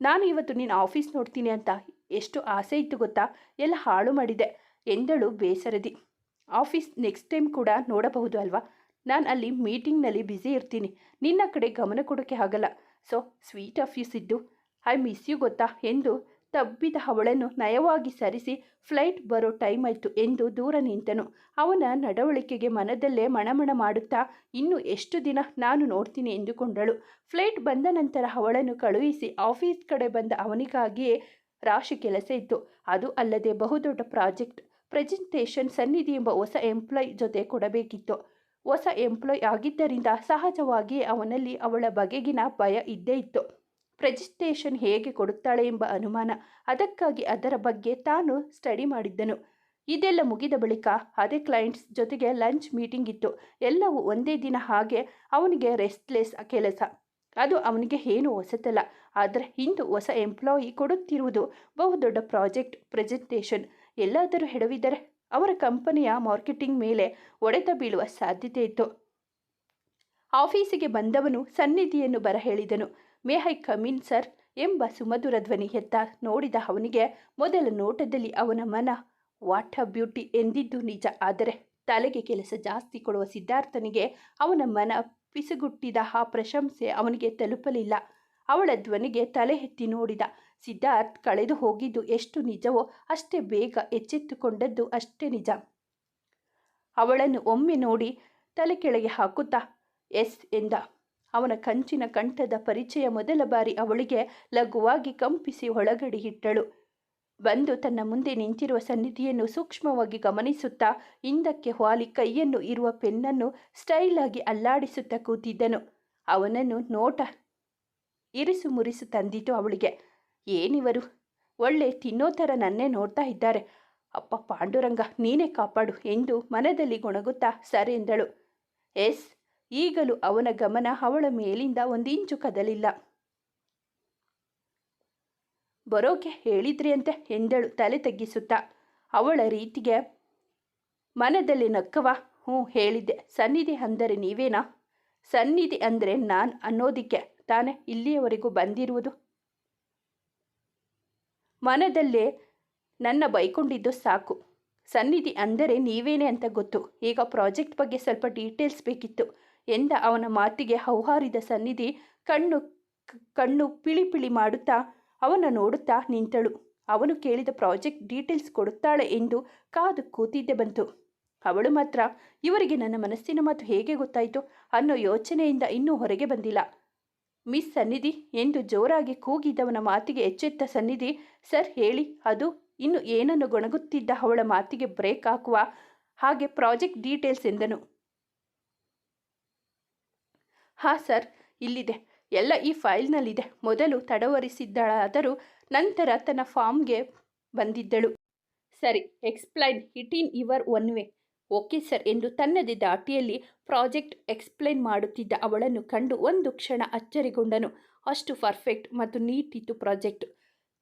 ನಾನು ಇವತ್ತು ನಿನ್ನ ಆಫೀಸ್ ನೋಡ್ತೀನಿ ಅಂತ ಎಷ್ಟು ಆಸೆ ಇತ್ತು ಗೊತ್ತಾ? ಎಲ್ಲ ಹಾಳು ಮಾಡಿದೆ, ಎಂದಳು ಬೇಸರದಿ. ಆಫೀಸ್ ನೆಕ್ಸ್ಟ್ ಟೈಮ್ ಕೂಡ ನೋಡಬಹುದು ಅಲ್ವಾ? ನಾನು ಅಲ್ಲಿ ಮೀಟಿಂಗ್ನಲ್ಲಿ ಬ್ಯುಸಿ ಇರ್ತೀನಿ. ನಿನ್ನ ಕಡೆ ಗಮನ ಕೊಡೋಕ್ಕೆ ಆಗಲ್ಲ. ಸೊ ಸ್ವೀಟ್ ಆಫೀಸ್ ಇದ್ದು ಐ ಮಿಸ್ ಯು ಗೊತ್ತಾ? ಎಂದು ತಬ್ಬಿದ ಅವಳನ್ನು ನಯವಾಗಿ ಸರಿಸಿ, ಫ್ಲೈಟ್ ಬರೋ ಟೈಮ್ ಆಯಿತು ಎಂದು ದೂರ ನಿಂತನು. ಅವನ ನಡವಳಿಕೆಗೆ ಮನದಲ್ಲೇ ಮಣಮಣ ಮಾಡುತ್ತಾ, ಇನ್ನು ಎಷ್ಟು ದಿನ ನಾನು ನೋಡ್ತೀನಿ ಎಂದುಕೊಂಡಳು. ಫ್ಲೈಟ್ ಬಂದ ನಂತರ ಅವಳನ್ನು ಕಳುಹಿಸಿ ಆಫೀಸ್ ಕಡೆ ಬಂದ ಅವನಿಗಾಗಿಯೇ ರಾಶಿ ಕೆಲಸ ಇತ್ತು. ಅದು ಅಲ್ಲದೆ ಬಹುದೊಡ್ಡ ಪ್ರಾಜೆಕ್ಟ್. ಪ್ರೆಸೆಂಟೇಷನ್ ಸನ್ನಿಧಿ ಎಂಬ ಹೊಸ ಎಂಪ್ಲಾಯ್ ಜೊತೆ ಕೊಡಬೇಕಿತ್ತು. ಹೊಸ ಎಂಪ್ಲಾಯ್ ಆಗಿದ್ದರಿಂದ ಸಹಜವಾಗಿ ಅವನಲ್ಲಿ ಅವಳ ಬಗೆಗಿನ ಭಯ ಇದ್ದೇ ಇತ್ತು. ಪ್ರೆಸೆಂಟೇಷನ್ ಹೇಗೆ ಕೊಡುತ್ತಾಳೆ ಎಂಬ ಅನುಮಾನ ಅದಕ್ಕಾಗಿ ಅದರ ಬಗ್ಗೆ ತಾನು ಸ್ಟಡಿ ಮಾಡಿದ್ದನು. ಇದೆಲ್ಲ ಮುಗಿದ ಬಳಿಕ ಅದೇ ಕ್ಲೈಂಟ್ಸ್ ಜೊತೆಗೆ ಲಂಚ್ ಮೀಟಿಂಗ್ ಇತ್ತು. ಎಲ್ಲವೂ ಒಂದೇ ದಿನ ಹಾಗೆ ಅವನಿಗೆ ರೆಸ್ಟ್ಲೆಸ್ ಕೆಲಸ. ಅದು ಅವನಿಗೆ ಏನು ಹೊಸತಲ್ಲ. ಆದರೆ ಇಂದು ಹೊಸ ಎಂಪ್ಲಾಯಿ ಕೊಡುತ್ತಿರುವುದು ಬಹುದೊಡ್ಡ ಪ್ರಾಜೆಕ್ಟ್ ಪ್ರೆಸೆಂಟೇಷನ್ ಎಲ್ಲಾದರೂ ಹೆಡವಿದರೆ ಅವರ ಕಂಪನಿಯ ಮಾರ್ಕೆಟಿಂಗ್ ಮೇಲೆ ಒಡೆತ ಬೀಳುವ ಸಾಧ್ಯತೆ ಇತ್ತು. ಆಫೀಸಿಗೆ ಬಂದವನು ಸನ್ನಿಧಿಯನ್ನು ಬರ ಹೇಳಿದನು ಮೇ ಹೈ ಕಮಿನ್ ಸರ್ ಎಂಬ ಸುಮಧುರ ಧ್ವನಿ ಎತ್ತ ನೋಡಿದ ಅವನಿಗೆ ಮೊದಲ ನೋಟದಲ್ಲಿ ಅವನ ಮನ. ವಾಟ್ ಅ ಬ್ಯೂಟಿ ಎಂದಿದ್ದು ನಿಜ. ಆದರೆ ತಲೆಗೆ ಕೆಲಸ ಜಾಸ್ತಿ ಕೊಡುವ ಸಿದ್ಧಾರ್ಥನಿಗೆ ಅವನ ಮನ ಪಿಸುಗುಟ್ಟಿದ ಆ ಪ್ರಶಂಸೆ ಅವನಿಗೆ ತಲುಪಲಿಲ್ಲ. ಅವಳ ಧ್ವನಿಗೆ ತಲೆ ಎತ್ತಿ ನೋಡಿದ ಸಿದ್ಧಾರ್ಥ್ ಕಳೆದು ಹೋಗಿದ್ದು ಎಷ್ಟು ನಿಜವೋ ಅಷ್ಟೇ ಬೇಗ ಎಚ್ಚೆತ್ತುಕೊಂಡದ್ದು ಅಷ್ಟೇ ನಿಜ. ಅವಳನ್ನು ಒಮ್ಮೆ ನೋಡಿ ತಲೆ ಕೆಳಗೆ ಹಾಕುತ್ತಾ, ಎಸ್ ಎಂದ. ಅವನ ಕಂಚಿನ ಕಂಠದ ಪರಿಚಯ ಮೊದಲ ಬಾರಿ ಅವಳಿಗೆ ಲಘುವಾಗಿ ಕಂಪಿಸಿ ಒಳಗಡೆ ಇಟ್ಟಳು. ಬಂದು ತನ್ನ ಮುಂದೆ ನಿಂತಿರುವ ಸನ್ನಿಧಿಯನ್ನು ಸೂಕ್ಷ್ಮವಾಗಿ ಗಮನಿಸುತ್ತಾ ಹಿಂದಕ್ಕೆ ವಾಲಿ ಕೈಯನ್ನು ಇರುವ ಪೆನ್ನನ್ನು ಸ್ಟೈಲಾಗಿ ಅಲ್ಲಾಡಿಸುತ್ತಾ ಕೂತಿದ್ದನು. ಅವನನ್ನು ನೋಟ ಇರಿಸು ಮುರಿಸು ತಂದಿತು ಅವಳಿಗೆ. ಏನಿವರು? ಒಳ್ಳೆ ತಿನ್ನೋ ಥರ ನನ್ನೇ ನೋಡ್ತಾ ಇದ್ದಾರೆ. ಅಪ್ಪ ಪಾಂಡುರಂಗ, ನೀನೇ ಕಾಪಾಡು ಎಂದು ಮನದಲ್ಲಿ ಗೊಣಗುತ್ತಾ ಸರೆಂದಳು ಎಸ್ ಈಗಲೂ ಅವನ ಗಮನ ಅವಳ ಮೇಲಿಂದ ಒಂದಿಂಚು ಕದಲಿಲ್ಲ. ಬರೋಕೆ ಹೇಳಿದ್ರಿ ಅಂತೆ ಎಂದಳು ತಲೆ ತಗ್ಗಿಸುತ್ತಾ. ಅವಳ ರೀತಿಗೆ, ಮನದಲ್ಲಿ ನಕ್ಕವ, ಹ್ಞೂ ಹೇಳಿದ್ದೆ. ಸನ್ನಿಧಿ ಅಂದರೆ ನೀವೇನಾ? ಸನ್ನಿಧಿ ಅಂದರೆ ನಾನು ಅನ್ನೋದಿಕ್ಕೆ ತಾನೇ ಇಲ್ಲಿಯವರೆಗೂ ಬಂದಿರುವುದು? ಮನದಲ್ಲೇ ನನ್ನ ಬೈಕೊಂಡಿದ್ದು ಸಾಕು. ಸನ್ನಿಧಿ ಅಂದರೆ ನೀವೇನೆ ಅಂತ ಗೊತ್ತು. ಈಗ ಪ್ರಾಜೆಕ್ಟ್ ಬಗ್ಗೆ ಸ್ವಲ್ಪ ಡೀಟೇಲ್ಸ್ ಬೇಕಿತ್ತು. ಎಂದ ಅವನ ಮಾತಿಗೆ ಹೌಹಾರಿದ ಸನ್ನಿಧಿ ಕಣ್ಣು ಕಣ್ಣು ಪಿಳಿ ಪಿಳಿ ಮಾಡುತ್ತಾ, ಅವನ ನೋಡುತ್ತಾ ನಿಂತಳು. ಅವನು ಕೇಳಿದ ಪ್ರಾಜೆಕ್ಟ್ ಡೀಟೇಲ್ಸ್ ಕೊಡುತ್ತಾಳೆ ಎಂದು ಕಾದು ಕೂತಿದ್ದೆ ಬಂತು. ಅವಳು ಮಾತ್ರ, ಇವರಿಗೆ ನನ್ನ ಮನಸ್ಸಿನ ಮಾತು ಹೇಗೆ ಗೊತ್ತಾಯಿತು ಅನ್ನೋ ಯೋಚನೆಯಿಂದ ಇನ್ನೂ ಹೊರಗೆ ಬಂದಿಲ್ಲ. ಮಿಸ್ ಸನ್ನಿಧಿ ಎಂದು ಜೋರಾಗಿ ಕೂಗಿದವನ ಮಾತಿಗೆ ಎಚ್ಚೆತ್ತ ಸನ್ನಿಧಿ, ಸರ್ ಹೇಳಿ, ಅದು ಇನ್ನು ಏನನ್ನು ಗೊಣಗುತ್ತಿದ್ದ ಅವಳ ಮಾತಿಗೆ ಬ್ರೇಕ್ ಹಾಕುವ ಹಾಗೆ ಪ್ರಾಜೆಕ್ಟ್ ಡೀಟೇಲ್ಸ್ ಎಂದನು. ಹಾಂ ಸರ್, ಇಲ್ಲಿದೆ. ಎಲ್ಲ ಈ ಫೈಲ್ನಲ್ಲಿದೆ. ಮೊದಲು ತಡವರಿಸಿದ್ದಳಾದರೂ ನಂತರ ತನ್ನ ಫಾರ್ಮ್ಗೆ ಬಂದಿದ್ದಳು. ಸರಿ, explain it in your own way. Okay sir, ಎಂದು ತನ್ನದೇ ದಾಟಿಯಲ್ಲಿ ಪ್ರಾಜೆಕ್ಟ್ ಎಕ್ಸ್ಪ್ಲೈನ್ ಮಾಡುತ್ತಿದ್ದ ಅವಳನ್ನು ಕಂಡು ಒಂದು ಕ್ಷಣ ಅಚ್ಚರಿಗೊಂಡನು. ಅಷ್ಟು ಪರ್ಫೆಕ್ಟ್ ಮತ್ತು ನೀಟ್ ಇತ್ತು ಪ್ರಾಜೆಕ್ಟ್.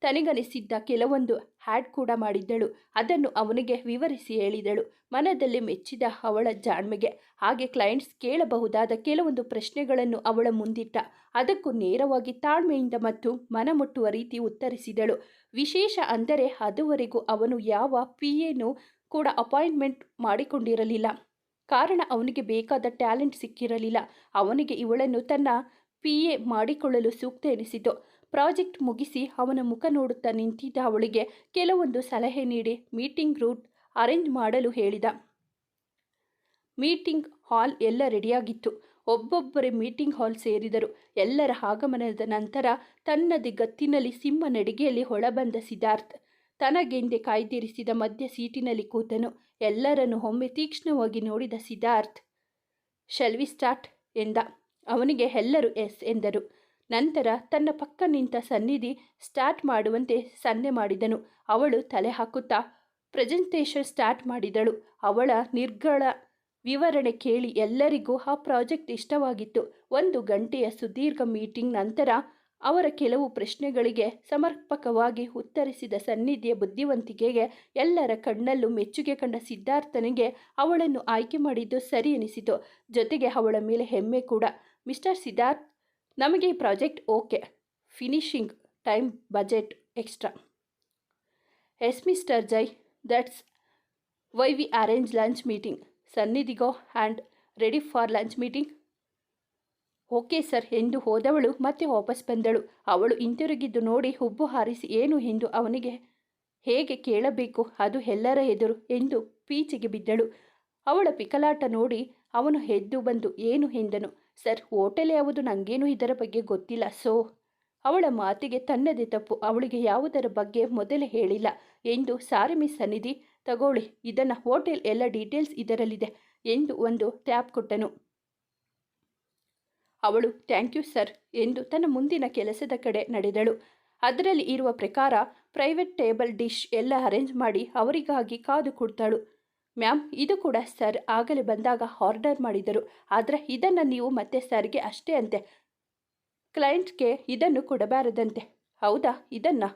ತನಗನಿಸಿದ್ದ ಕೆಲವೊಂದು ಹ್ಯಾಡ್ ಕೂಡ ಮಾಡಿದ್ದಳು. ಅದನ್ನು ಅವನಿಗೆ ವಿವರಿಸಿ ಹೇಳಿದಳು. ಮನದಲ್ಲಿ ಮೆಚ್ಚಿದ ಅವಳ ಜಾಣ್ಮೆಗೆ. ಹಾಗೆ ಕ್ಲೈಂಟ್ಸ್ ಕೇಳಬಹುದಾದ ಕೆಲವೊಂದು ಪ್ರಶ್ನೆಗಳನ್ನು ಅವಳ ಮುಂದಿಟ್ಟ. ಅದಕ್ಕೂ ನೇರವಾಗಿ ತಾಳ್ಮೆಯಿಂದ ಮತ್ತು ಮನಮುಟ್ಟುವ ರೀತಿ ಉತ್ತರಿಸಿದಳು. ವಿಶೇಷ ಅಂದರೆ ಅದುವರೆಗೂ ಅವನು ಯಾವ ಪಿ ಎನು ಕೂಡ ಅಪಾಯಿಂಟ್ಮೆಂಟ್ ಮಾಡಿಕೊಂಡಿರಲಿಲ್ಲ. ಕಾರಣ ಅವನಿಗೆ ಬೇಕಾದ ಟ್ಯಾಲೆಂಟ್ ಸಿಕ್ಕಿರಲಿಲ್ಲ. ಅವನಿಗೆ ಇವಳನ್ನು ತನ್ನ ಪಿ ಎ ಮಾಡಿಕೊಳ್ಳಲು ಸೂಕ್ತ ಎನಿಸಿತು. ಪ್ರಾಜೆಕ್ಟ್ ಮುಗಿಸಿ ಅವನ ಮುಖ ನೋಡುತ್ತಾ ನಿಂತಿದ್ದ ಅವಳಿಗೆ ಕೆಲವೊಂದು ಸಲಹೆ ನೀಡಿ ಮೀಟಿಂಗ್ ರೂಟ್ ಅರೇಂಜ್ ಮಾಡಲು ಹೇಳಿದ. ಮೀಟಿಂಗ್ ಹಾಲ್ ಎಲ್ಲ ರೆಡಿಯಾಗಿತ್ತು. ಒಬ್ಬೊಬ್ಬರೇ ಮೀಟಿಂಗ್ ಹಾಲ್ ಸೇರಿದರು. ಎಲ್ಲರ ಆಗಮನದ ನಂತರ ತನ್ನದೇ ಗತ್ತಿನಲ್ಲಿ ಸಿಂಹ ನಡಿಗೆಯಲ್ಲಿ ಹೊಳಬಂದ ಸಿದ್ಧಾರ್ಥ್ ತನಗೆಂದೇ ಕಾಯ್ದಿರಿಸಿದ ಮಧ್ಯ ಸೀಟಿನಲ್ಲಿ ಕೂತನು. ಎಲ್ಲರನ್ನು ಒಮ್ಮೆ ತೀಕ್ಷ್ಣವಾಗಿ ನೋಡಿದ ಸಿದ್ಧಾರ್ಥ್ ಶೆಲ್ವಿ ಸ್ಟಾರ್ಟ್ ಎಂದ. ಅವನಿಗೆ, ಎಲ್ಲರೂ ಎಸ್ ಎಂದರು. ನಂತರ ತನ್ನ ಪಕ್ಕ ನಿಂತ ಸನ್ನಿಧಿ ಸ್ಟಾರ್ಟ್ ಮಾಡುವಂತೆ ಸನ್ನೆ ಮಾಡಿದನು. ಅವಳು ತಲೆ ಹಾಕುತ್ತಾ ಪ್ರೆಸೆಂಟೇಷನ್ ಸ್ಟಾರ್ಟ್ ಮಾಡಿದಳು. ಅವಳ ನಿರ್ಗಳ ವಿವರಣೆ ಕೇಳಿ ಎಲ್ಲರಿಗೂ ಆ ಪ್ರಾಜೆಕ್ಟ್ ಇಷ್ಟವಾಗಿತ್ತು. ಒಂದು ಗಂಟೆಯ ಸುದೀರ್ಘ ಮೀಟಿಂಗ್ ನಂತರ ಅವರ ಕೆಲವು ಪ್ರಶ್ನೆಗಳಿಗೆ ಸಮರ್ಪಕವಾಗಿ ಉತ್ತರಿಸಿದ ಸನ್ನಿಧಿಯ ಬುದ್ಧಿವಂತಿಕೆಗೆ ಎಲ್ಲರ ಕಣ್ಣಲ್ಲೂ ಮೆಚ್ಚುಗೆ ಕಂಡ ಸಿದ್ಧಾರ್ಥನಿಗೆ ಅವಳನ್ನು ಆಯ್ಕೆ ಮಾಡಿದ್ದು ಸರಿ ಎನಿಸಿತು. ಜೊತೆಗೆ ಅವಳ ಮೇಲೆ ಹೆಮ್ಮೆ ಕೂಡ. ಮಿಸ್ಟರ್ ಸಿದ್ಧಾರ್ಥ್ ನಮಗೆ project okay. Finishing time, budget extra. Yes mister Jai, that's why we arrange lunch meeting. ಸನ್ನಿಧಿಗೋ and ready for lunch meeting. Okay sir, ಎಂದು ಹೋದವಳು ಮತ್ತೆ ವಾಪಸ್ ಬಂದಳು. ಅವಳು ಹಿಂತಿರುಗಿದ್ದು ನೋಡಿ ಹುಬ್ಬು ಹಾರಿಸಿ ಏನು ಎಂದು ಅವನಿಗೆ ಹೇಗೆ ಕೇಳಬೇಕು, ಅದು ಎಲ್ಲರ ಎದುರು ಎಂದು ಪೀಚಿಗೆ ಬಿದ್ದಳು. ಅವಳ ಪಿಕಲಾಟ ನೋಡಿ ಅವನು ಎದ್ದು ಬಂದು, ಏನು ಎಂದನು. ಸರ್, ಹೋಟೆಲ್ ಯಾವುದು? ನನಗೇನು ಇದರ ಬಗ್ಗೆ ಗೊತ್ತಿಲ್ಲ, ಸೊ. ಅವಳ ಮಾತಿಗೆ ತನ್ನದೇ ತಪ್ಪು, ಅವಳಿಗೆ ಯಾವುದರ ಬಗ್ಗೆ ಮೊದಲೇ ಹೇಳಿಲ್ಲ ಎಂದು ಸಾರಮಿ ಸನ್ನಿಧಿ, ತಗೊಳ್ಳಿ, ಇದನ್ನು ಹೋಟೆಲ್ ಎಲ್ಲ ಡೀಟೇಲ್ಸ್ ಇದರಲ್ಲಿದೆ ಎಂದು ಒಂದು ಟ್ಯಾಪ್ ಕೊಟ್ಟನು. ಅವಳು, ಥ್ಯಾಂಕ್ ಯು ಸರ್, ಎಂದು ತನ್ನ ಮುಂದಿನ ಕೆಲಸದ ಕಡೆ ನಡೆದಳು. ಅದರಲ್ಲಿ ಇರುವ ಪ್ರಕಾರ, ಪ್ರೈವೇಟ್ ಟೇಬಲ್ ಡಿಶ್ ಎಲ್ಲ ಅರೇಂಜ್ ಮಾಡಿ ಅವರಿಗಾಗಿ ಕಾದು ಕೊಡ್ತಾಳು. ಮ್ಯಾಮ್, ಇದು ಕೂಡ ಸರ್ ಆಗಲೇ ಬಂದಾಗ ಆರ್ಡರ್ ಮಾಡಿದರು ಆದರೆ ಇದನ್ನು ನೀವು ಮತ್ತೆ ಸರ್ಗೆ ಅಷ್ಟೇ ಅಂತೆ. ಕ್ಲೈಂಟ್ಗೆ ಇದನ್ನು ಕೊಡಬಾರದಂತೆ. ಹೌದಾ? ಇದನ್ನು?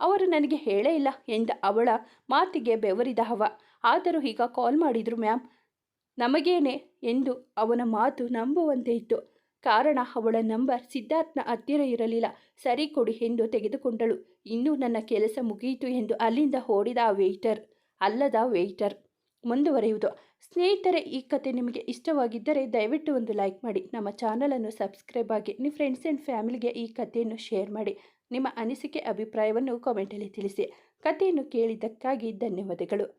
ಅವರು ನನಗೆ ಹೇಳೇ ಇಲ್ಲ ಎಂದ ಅವಳ ಮಾತಿಗೆ ಬೆವರಿದ ಹವ. ಆದರೂ ಈಗ ಕಾಲ್ ಮಾಡಿದರು ಮ್ಯಾಮ್. ನಮಗೇನೆ ಎಂದು ಅವನ ಮಾತು ನಂಬುವಂತೆ ಇತ್ತು. ಕಾರಣ ಅವಳ ನಂಬರ್ ಸಿದ್ಧಾರ್ಥನ ಹತ್ತಿರ ಇರಲಿಲ್ಲ. ಸರಿ ಕೊಡಿ ಎಂದು ತೆಗೆದುಕೊಂಡಳು. ಇನ್ನೂ ನನ್ನ ಕೆಲಸ ಮುಗಿಯಿತು ಎಂದು ಅಲ್ಲಿಂದ ಓಡಿದ ವೇಯ್ಟರ್ ಅಲ್ಲದ ವೇಯ್ಟರ್ ಮುಂದುವರೆಯುವುದು. ಸ್ನೇಹಿತರೆ, ಈ ಕತೆ ನಿಮಗೆ ಇಷ್ಟವಾಗಿದ್ದರೆ ದಯವಿಟ್ಟು ಒಂದು ಲೈಕ್ ಮಾಡಿ. ನಮ್ಮ ಚಾನಲನ್ನು ಸಬ್ಸ್ಕ್ರೈಬ್ ಆಗಿ ನಿಮ್ಮ ಫ್ರೆಂಡ್ಸ್ ಆ್ಯಂಡ್ ಫ್ಯಾಮಿಲಿಗೆ ಈ ಕಥೆಯನ್ನು ಶೇರ್ ಮಾಡಿ. ನಿಮ್ಮ ಅನಿಸಿಕೆ, ಅಭಿಪ್ರಾಯವನ್ನು ಕಾಮೆಂಟಲ್ಲಿ ತಿಳಿಸಿ. ಕಥೆಯನ್ನು ಕೇಳಿದ್ದಕ್ಕಾಗಿ ಧನ್ಯವಾದಗಳು.